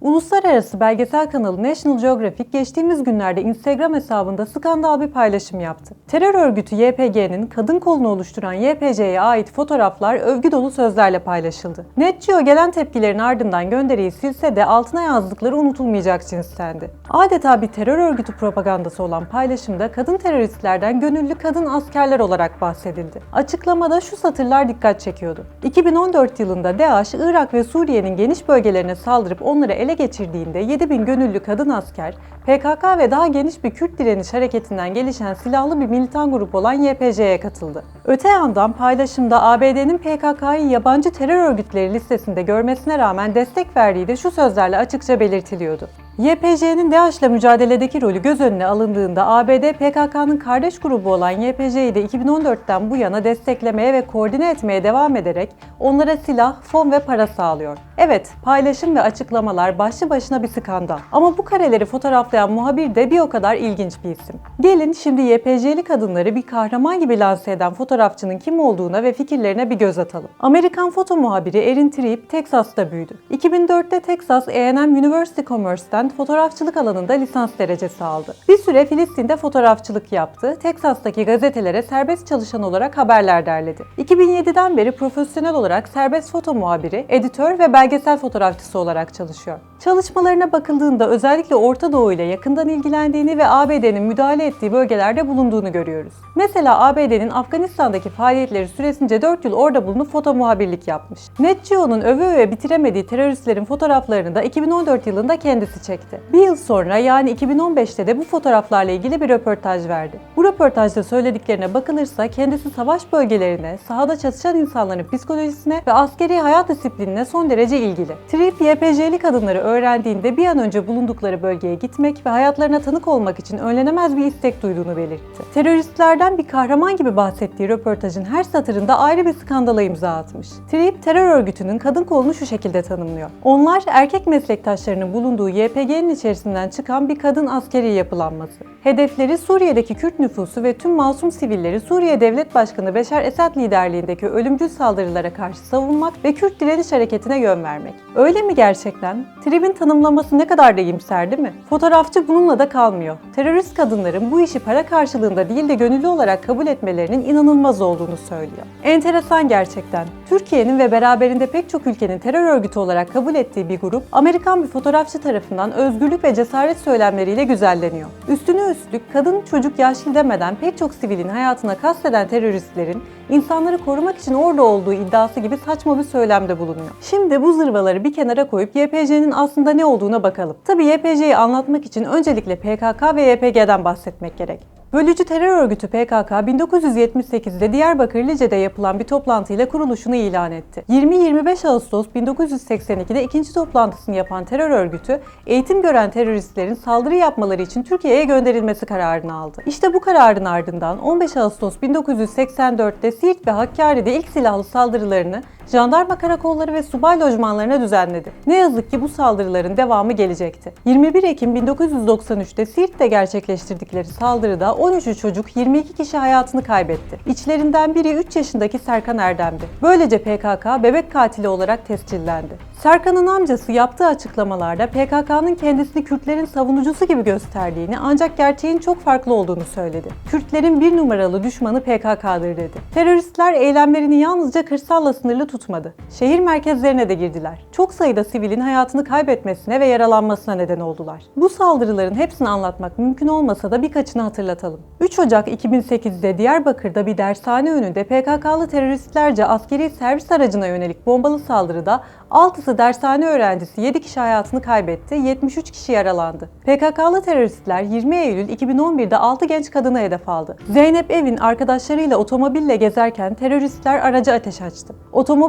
Uluslararası belgesel kanalı National Geographic geçtiğimiz günlerde Instagram hesabında skandal bir paylaşım yaptı. Terör örgütü YPG'nin kadın kolunu oluşturan YPC'ye ait fotoğraflar övgü dolu sözlerle paylaşıldı. Net Geo gelen tepkilerin ardından gönderiyi silse de altına yazdıkları unutulmayacak cinstendi. Adeta bir terör örgütü propagandası olan paylaşımda kadın teröristlerden gönüllü kadın askerler olarak bahsedildi. Açıklamada şu satırlar dikkat çekiyordu. 2014 yılında DAEŞ, Irak ve Suriye'nin geniş bölgelerine saldırıp onları ele geçirdiğinde 7000 gönüllü kadın asker, PKK ve daha geniş bir Kürt direniş hareketinden gelişen silahlı bir militan grup olan YPG'ye katıldı. Öte yandan paylaşımda ABD'nin PKK'yı yabancı terör örgütleri listesinde görmesine rağmen destek verdiği de şu sözlerle açıkça belirtiliyordu. YPG'nin DAEŞ'le mücadeledeki rolü göz önüne alındığında ABD PKK'nın kardeş grubu olan YPG'yi de 2014'ten bu yana desteklemeye ve koordine etmeye devam ederek onlara silah, fon ve para sağlıyor. Evet, paylaşım ve açıklamalar başlı başına bir skandal. Ama bu kareleri fotoğraflayan muhabir de bir o kadar ilginç bir isim. Gelin şimdi YPG'li kadınları bir kahraman gibi lanse eden fotoğrafçının kim olduğuna ve fikirlerine bir göz atalım. Amerikan foto muhabiri Erin Tripp, Teksas'ta büyüdü. 2004'te Texas A&M University Commerce'ten fotoğrafçılık alanında lisans derecesi aldı. Bir süre Filistin'de fotoğrafçılık yaptı. Teksas'taki gazetelere serbest çalışan olarak haberler derledi. 2007'den beri profesyonel olarak serbest foto muhabiri, editör ve belgesel fotoğrafçısı olarak çalışıyor. Çalışmalarına bakıldığında özellikle Orta Doğu ile yakından ilgilendiğini ve ABD'nin müdahale ettiği bölgelerde bulunduğunu görüyoruz. Mesela ABD'nin Afganistan'daki faaliyetleri süresince 4 yıl orada bulunup foto muhabirlik yapmış. Net Geo'nun öve öve bitiremediği teröristlerin fotoğraflarını da 2014 yılında kendisi çekti. Bir yıl sonra yani 2015'te de bu fotoğraflarla ilgili bir röportaj verdi. Bu röportajda söylediklerine bakılırsa kendisi savaş bölgelerine, sahada çatışan insanların psikolojisine ve askeri hayat disiplinine son derece ilgili. Trip YPJ'li kadınları öğrendiğinde bir an önce bulundukları bölgeye gitmek ve hayatlarına tanık olmak için önlenemez bir istek duyduğunu belirtti. Teröristlerden bir kahraman gibi bahsettiği röportajın her satırında ayrı bir skandala imza atmış. Trip terör örgütünün kadın kolunu şu şekilde tanımlıyor. Onlar erkek meslektaşlarının bulunduğu YPG'nin içerisinden çıkan bir kadın askeri yapılanması. Hedefleri Suriye'deki Kürt nüfusu ve tüm masum sivilleri Suriye Devlet Başkanı Beşar Esad liderliğindeki ölümcül saldırılara karşı savunmak ve Kürt direniş hareketine yön vermek. Öyle mi gerçekten? Trib'in tanımlaması ne kadar da iyimser değil mi? Fotoğrafçı bununla da kalmıyor. Terörist kadınların bu işi para karşılığında değil de gönüllü olarak kabul etmelerinin inanılmaz olduğunu söylüyor. Enteresan gerçekten. Türkiye'nin ve beraberinde pek çok ülkenin terör örgütü olarak kabul ettiği bir grup, Amerikan bir fotoğrafçı tarafından özgürlük ve cesaret söylemleriyle güzelleniyor. Üstüne üstlük kadın, çocuk, yaşlı demeden pek çok sivilin hayatına kasteden teröristlerin insanları korumak için orada olduğu iddiası gibi saçma bir söylemde bulunuyor. Şimdi bu zırvaları bir kenara koyup YPG'nin aslında ne olduğuna bakalım. Tabi YPG'yi anlatmak için öncelikle PKK ve YPG'den bahsetmek gerek. Bölücü terör örgütü PKK 1978'de Diyarbakır Lice'de yapılan bir toplantıyla kuruluşunu ilan etti. 20-25 Ağustos 1982'de ikinci toplantısını yapan terör örgütü, eğitim gören teröristlerin saldırı yapmaları için Türkiye'ye gönderilmesi kararını aldı. İşte bu kararın ardından 15 Ağustos 1984'te Siirt ve Hakkari'de ilk silahlı saldırılarını jandarma karakolları ve subay lojmanlarına düzenledi. Ne yazık ki bu saldırıların devamı gelecekti. 21 Ekim 1993'te Siirt'te gerçekleştirdikleri saldırıda 13 çocuk 22 kişi hayatını kaybetti. İçlerinden biri 3 yaşındaki Serkan Erdem'di. Böylece PKK bebek katili olarak tescillendi. Serkan'ın amcası yaptığı açıklamalarda PKK'nın kendisini Kürtlerin savunucusu gibi gösterdiğini ancak gerçeğin çok farklı olduğunu söyledi. Kürtlerin bir numaralı düşmanı PKK'dır dedi. Teröristler eylemlerini yalnızca kırsalla sınırlı tutmadı. Şehir merkezlerine de girdiler. Çok sayıda sivilin hayatını kaybetmesine ve yaralanmasına neden oldular. Bu saldırıların hepsini anlatmak mümkün olmasa da birkaçını hatırlatalım. 3 Ocak 2008'de Diyarbakır'da bir dershane önünde PKK'lı teröristlerce askeri servis aracına yönelik bombalı saldırıda 6'sı dershane öğrencisi 7 kişi hayatını kaybetti, 73 kişi yaralandı. PKK'lı teröristler 20 Eylül 2011'de 6 genç kadını hedef aldı. Zeynep Evin arkadaşlarıyla otomobille gezerken teröristler aracı ateş açtı.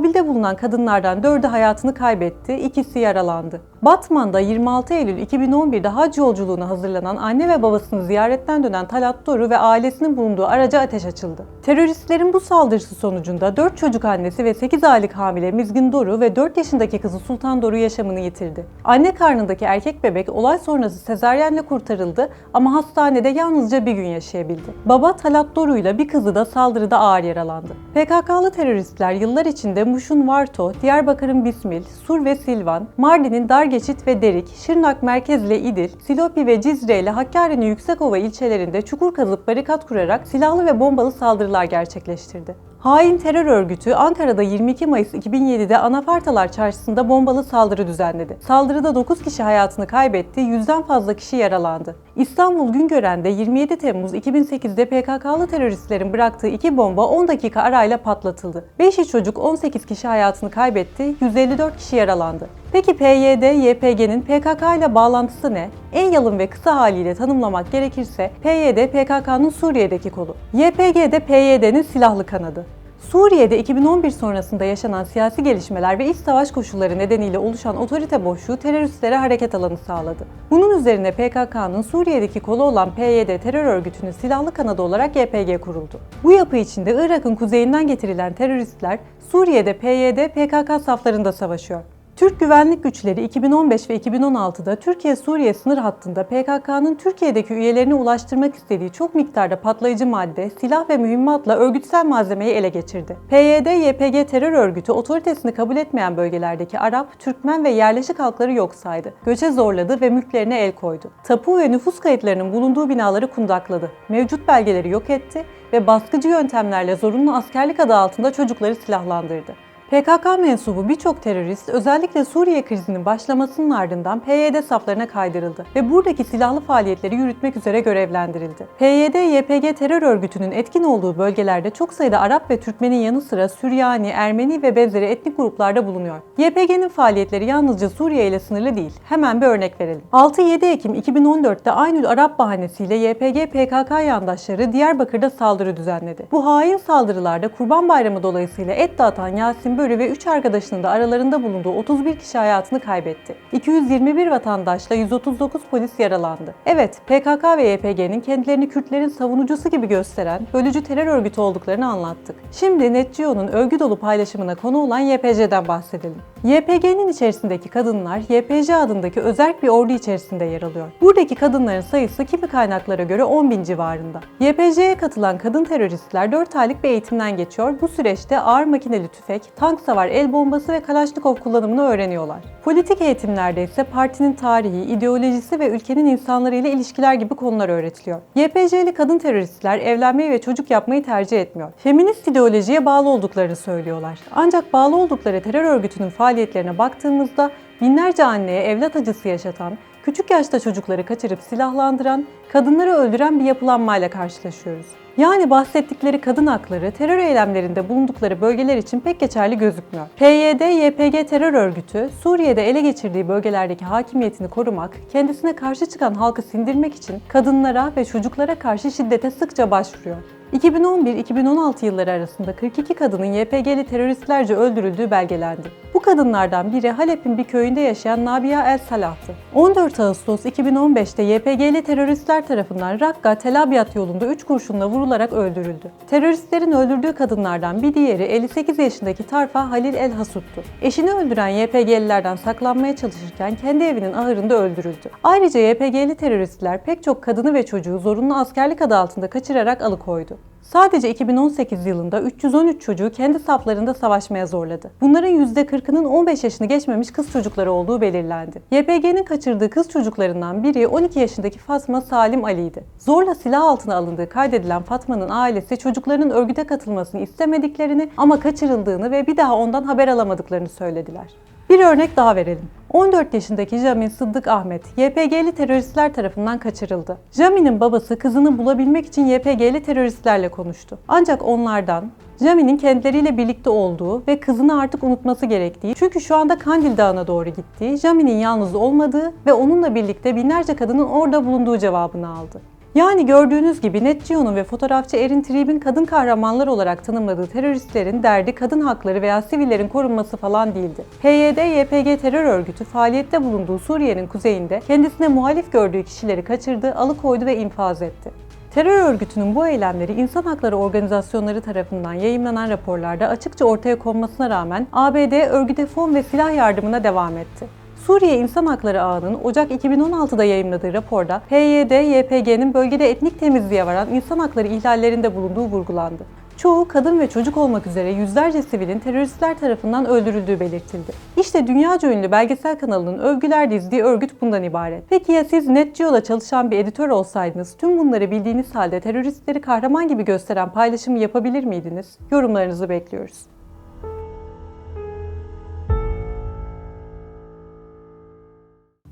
Otomobilde bulunan kadınlardan 4'ü hayatını kaybetti, ikisi yaralandı. Batman'da 26 Eylül 2011'de hac yolculuğuna hazırlanan anne ve babasını ziyaretten dönen Talat Doru ve ailesinin bulunduğu araca ateş açıldı. Teröristlerin bu saldırısı sonucunda 4 çocuk annesi ve 8 aylık hamile Mizgin Doru ve 4 yaşındaki kızı Sultan Doru yaşamını yitirdi. Anne karnındaki erkek bebek olay sonrası sezaryenle kurtarıldı ama hastanede yalnızca bir gün yaşayabildi. Baba Talat Doru ile bir kızı da saldırıda ağır yaralandı. PKK'lı teröristler yıllar içinde Suriye'de Muş'un Varto, Diyarbakır'ın Bismil, Sur ve Silvan, Mardin'in Dargeçit ve Derik, Şırnak Merkez ile İdil, Silopi ve Cizre ile Hakkari'nin Yüksekova ilçelerinde çukur kazıp barikat kurarak silahlı ve bombalı saldırılar gerçekleştirdi. Hain terör örgütü Ankara'da 22 Mayıs 2007'de Anafartalar Çarşısı'nda bombalı saldırı düzenledi. Saldırıda 9 kişi hayatını kaybetti, yüzden fazla kişi yaralandı. İstanbul Güngören'de 27 Temmuz 2008'de PKK'lı teröristlerin bıraktığı iki bomba 10 dakika arayla patlatıldı. 5'i çocuk 18 kişi hayatını kaybetti, 154 kişi yaralandı. Peki PYD, YPG'nin PKK ile bağlantısı ne? En yalın ve kısa haliyle tanımlamak gerekirse PYD PKK'nın Suriye'deki kolu. YPG de PYD'nin silahlı kanadı. Suriye'de 2011 sonrasında yaşanan siyasi gelişmeler ve iç savaş koşulları nedeniyle oluşan otorite boşluğu teröristlere hareket alanı sağladı. Bunun üzerine PKK'nın Suriye'deki kolu olan PYD terör örgütünün silahlı kanadı olarak YPG kuruldu. Bu yapı içinde Irak'ın kuzeyinden getirilen teröristler Suriye'de PYD PKK saflarında savaşıyor. Türk güvenlik güçleri 2015 ve 2016'da Türkiye-Suriye sınır hattında PKK'nın Türkiye'deki üyelerine ulaştırmak istediği çok miktarda patlayıcı madde, silah ve mühimmatla örgütsel malzemeyi ele geçirdi. PYD-YPG terör örgütü otoritesini kabul etmeyen bölgelerdeki Arap, Türkmen ve yerleşik halkları yok saydı. Göçe zorladı ve mülklerine el koydu. Tapu ve nüfus kayıtlarının bulunduğu binaları kundakladı. Mevcut belgeleri yok etti ve baskıcı yöntemlerle zorunlu askerlik adı altında çocukları silahlandırdı. PKK mensubu birçok terörist özellikle Suriye krizinin başlamasının ardından PYD saflarına kaydırıldı ve buradaki silahlı faaliyetleri yürütmek üzere görevlendirildi. PYD-YPG terör örgütünün etkin olduğu bölgelerde çok sayıda Arap ve Türkmenin yanı sıra Süryani, Ermeni ve benzeri etnik gruplarda bulunuyor. YPG'nin faaliyetleri yalnızca Suriye ile sınırlı değil. Hemen bir örnek verelim. 6-7 Ekim 2014'te Aynül Arap bahanesiyle YPG-PKK yandaşları Diyarbakır'da saldırı düzenledi. Bu hain saldırılarda Kurban Bayramı dolayısıyla et dağıtan Yasin Börü ve 3 arkadaşının da aralarında bulunduğu 31 kişi hayatını kaybetti. 221 vatandaşla 139 polis yaralandı. Evet, PKK ve YPG'nin kendilerini Kürtlerin savunucusu gibi gösteren bölücü terör örgütü olduklarını anlattık. Şimdi NetGeo'nun övgü dolu paylaşımına konu olan YPG'den bahsedelim. YPG'nin içerisindeki kadınlar YPG adındaki özerk bir ordu içerisinde yer alıyor. Buradaki kadınların sayısı kimi kaynaklara göre 10 bin civarında. YPG'ye katılan kadın teröristler 4 aylık bir eğitimden geçiyor. Bu süreçte ağır makineli tüfek, tank savar, el bombası ve kalaşnikov kullanımını öğreniyorlar. Politik eğitimlerde ise partinin tarihi, ideolojisi ve ülkenin insanları ile ilişkiler gibi konular öğretiliyor. YPG'li kadın teröristler evlenmeyi ve çocuk yapmayı tercih etmiyor. Feminist ideolojiye bağlı olduklarını söylüyorlar. Ancak bağlı oldukları terör örgütünün faaliyetlerine baktığımızda binlerce anneye evlat acısı yaşatan, küçük yaşta çocukları kaçırıp silahlandıran, kadınları öldüren bir yapılanmayla karşılaşıyoruz. Yani bahsettikleri kadın hakları terör eylemlerinde bulundukları bölgeler için pek geçerli gözükmüyor. PYD-YPG terör örgütü Suriye'de ele geçirdiği bölgelerdeki hakimiyetini korumak, kendisine karşı çıkan halkı sindirmek için kadınlara ve çocuklara karşı şiddete sıkça başvuruyor. 2011-2016 yılları arasında 42 kadının YPG'li teröristlerce öldürüldüğü belgelendi. Bu kadınlardan biri Halep'in bir köyünde yaşayan Nabia El Salah'tı. 14 Ağustos 2015'te YPG'li teröristler tarafından Rakka Tel Abyad yolunda 3 kurşunla vurularak öldürüldü. Teröristlerin öldürdüğü kadınlardan bir diğeri 58 yaşındaki Tarfa Halil El Hasut'tu. Eşini öldüren YPG'lilerden saklanmaya çalışırken kendi evinin ahırında öldürüldü. Ayrıca YPG'li teröristler pek çok kadını ve çocuğu zorunlu askerlik adı altında kaçırarak alıkoydu. Sadece 2018 yılında 313 çocuğu kendi saflarında savaşmaya zorladı. Bunların %40'ının 15 yaşını geçmemiş kız çocukları olduğu belirlendi. YPG'nin kaçırdığı kız çocuklarından biri 12 yaşındaki Fatma Salim Ali'ydi. Zorla silah altına alındığı kaydedilen Fatma'nın ailesi çocuklarının örgüte katılmasını istemediklerini ama kaçırıldığını ve bir daha ondan haber alamadıklarını söylediler. Bir örnek daha verelim. 14 yaşındaki Jamin Sıddık Ahmet, YPG'li teröristler tarafından kaçırıldı. Jamin'in babası kızını bulabilmek için YPG'li teröristlerle konuştu. Ancak onlardan Jamin'in kendileriyle birlikte olduğu ve kızını artık unutması gerektiği, çünkü şu anda Kandil Dağı'na doğru gittiği, Jamin'in yalnız olmadığı ve onunla birlikte binlerce kadının orada bulunduğu cevabını aldı. Yani gördüğünüz gibi NetGeo'nun ve fotoğrafçı Erin Trieb'in kadın kahramanlar olarak tanımladığı teröristlerin derdi kadın hakları veya sivillerin korunması falan değildi. PYD-YPG terör örgütü faaliyette bulunduğu Suriye'nin kuzeyinde kendisine muhalif gördüğü kişileri kaçırdı, alıkoydu ve infaz etti. Terör örgütünün bu eylemleri insan hakları organizasyonları tarafından yayımlanan raporlarda açıkça ortaya konmasına rağmen ABD örgüte fon ve silah yardımına devam etti. Suriye İnsan Hakları Ağı'nın Ocak 2016'da yayımladığı raporda PYD-YPG'nin bölgede etnik temizliğe varan insan hakları ihlallerinde bulunduğu vurgulandı. Çoğu kadın ve çocuk olmak üzere yüzlerce sivilin teröristler tarafından öldürüldüğü belirtildi. İşte dünyaca ünlü belgesel kanalının övgüler dizdiği örgüt bundan ibaret. Peki ya siz NetGeo'da çalışan bir editör olsaydınız tüm bunları bildiğiniz halde teröristleri kahraman gibi gösteren paylaşımı yapabilir miydiniz? Yorumlarınızı bekliyoruz.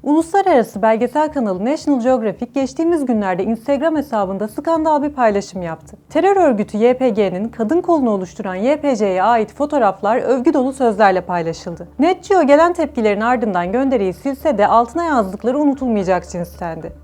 Uluslararası belgesel kanalı National Geographic geçtiğimiz günlerde Instagram hesabında skandal bir paylaşım yaptı. Terör örgütü YPG'nin kadın kolunu oluşturan YPC'ye ait fotoğraflar övgü dolu sözlerle paylaşıldı. NetGeo gelen tepkilerin ardından gönderiyi silse de altına yazdıkları unutulmayacak cinstendi.